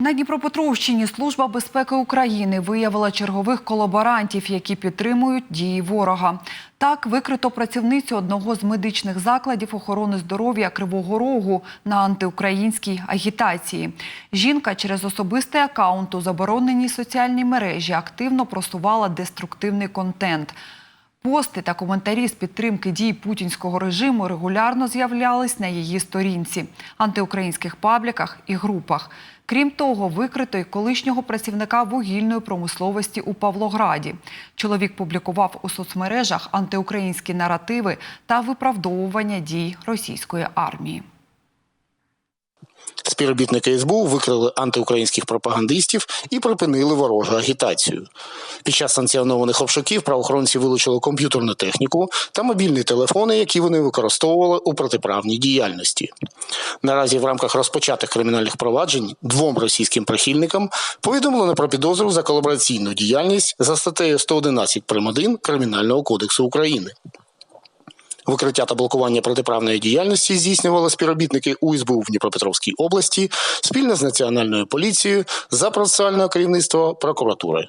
На Дніпропетровщині Служба безпеки України виявила чергових колаборантів, які підтримують дії ворога. Так, викрито працівницю одного з медичних закладів охорони здоров'я Кривого Рогу на антиукраїнській агітації. Жінка через особистий акаунт у забороненій соціальній мережі активно просувала деструктивний контент. Пости та коментарі з підтримки дій путінського режиму регулярно з'являлись на її сторінці, антиукраїнських пабліках і групах. Крім того, викрито й колишнього працівника вугільної промисловості у Павлограді. Чоловік публікував у соцмережах антиукраїнські наративи та виправдовування дій російської армії. Співробітники СБУ викрили антиукраїнських пропагандистів і припинили ворожу агітацію. Під час санкціонованих обшуків правоохоронці вилучили комп'ютерну техніку та мобільні телефони, які вони використовували у протиправній діяльності. Наразі в рамках розпочатих кримінальних проваджень двом російським прихильникам повідомлено про підозру за колабораційну діяльність за статтею 111 прим. 1 Кримінального кодексу України. Викриття та блокування протиправної діяльності здійснювали співробітники УСБУ в Дніпропетровській області спільно з національною поліцією за процесуального керівництва прокуратури.